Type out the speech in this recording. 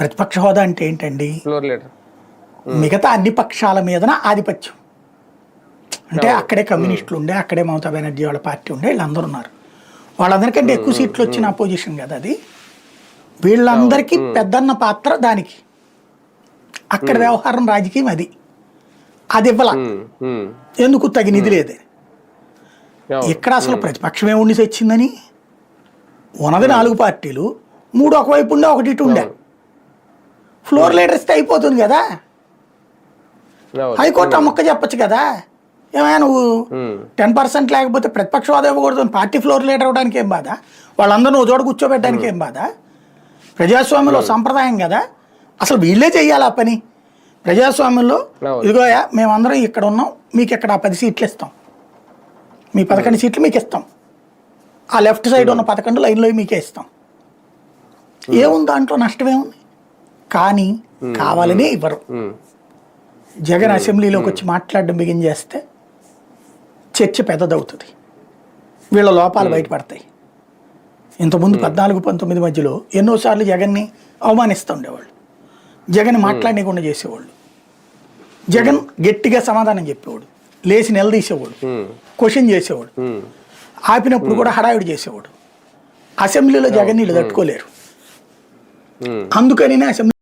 ప్రతిపక్ష హోదా అంటే ఏంటండి? Floor leader. మిగతా అన్ని పక్షాల మీదన ఆధిపత్యం. అంటే అక్కడే కమ్యూనిస్టులు ఉండే అక్కడే మమతా బెనర్జీ వాళ్ళ పార్టీ ఉండే వీళ్ళందరూ ఉన్నారు. వాళ్ళందరికంటే ఎక్కువ సీట్లు వచ్చిన అపోజిషన్ కదా అది. వీళ్ళందరికీ పెద్దన్న పాత్ర దానికి. అక్కడ వ్యవహారం రాజకీయం అది. అది ఇవ్వాల. ఎందుకు తగినది లేదు? అవును. ఇక్కడ అసలు ప్రతిపక్షం ఏముండి తెచ్చిందని? ఉన్నది నాలుగు పార్టీలు. మూడు ఒకవైపు ఉండే ఒకటి ఇటు ఉండే. ఫ్లోర్ లీడర్ ఇస్తే అయిపోతుంది కదా. హైకోర్టు ఆ మొక్క చెప్పొచ్చు కదా. ఏమైనా నువ్వు ఉమ్, టెన్ పర్సెంట్ లేకపోతే ప్రతిపక్ష హోదా ఇవ్వకూడదు పార్టీ ఫ్లోర్ లీడర్ అవ్వడానికి ఏం బాధ? వాళ్ళందరూ నువ్వు చోట కూర్చోబెట్టడానికి ఏం బాధ? ప్రజాస్వామ్యంలో సంప్రదాయం కదా. అసలు వీళ్ళే చెయ్యాలి ఆ పని? ప్రజాస్వామ్యంలో. ఇదిగోయా మేమందరం ఇక్కడ ఉన్నాం మీకు ఇక్కడ ఆ పది సీట్లు ఇస్తాం. మీ పదకొండు సీట్లు మీకు ఇస్తాం. ఆ లెఫ్ట్ సైడ్ ఉన్న పదకొండు లైన్లో మీకే ఇస్తాం. ఏముంది దాంట్లో? నష్టమేముంది? కానీ కావాలనే ఇవ్వరు. జగన్ అసెంబ్లీలోకి వచ్చి మాట్లాడడం బిగిన్ చేస్తే చర్చ పెద్దదవుతుంది. వీళ్ళ లోపాలు బయటపడతాయి. ఇంతకుముందు పద్నాలుగు పంతొమ్మిది మధ్యలో ఎన్నోసార్లు జగన్ని అవమానిస్తూ ఉండేవాళ్ళు జగన్ మాట్లాడనీయకుండా చేసేవాళ్ళు. జగన్ గట్టిగా సమాధానం చెప్పేవాడు. లేచి నిలదీసేవాడు. క్వశ్చన్ చేసేవాడు. ఆపినప్పుడు కూడా హడావిడి చేసేవాడు. అసెంబ్లీలో జగన్ వీళ్ళు తట్టుకోలేరు. అందుకని అసెంబ్లీ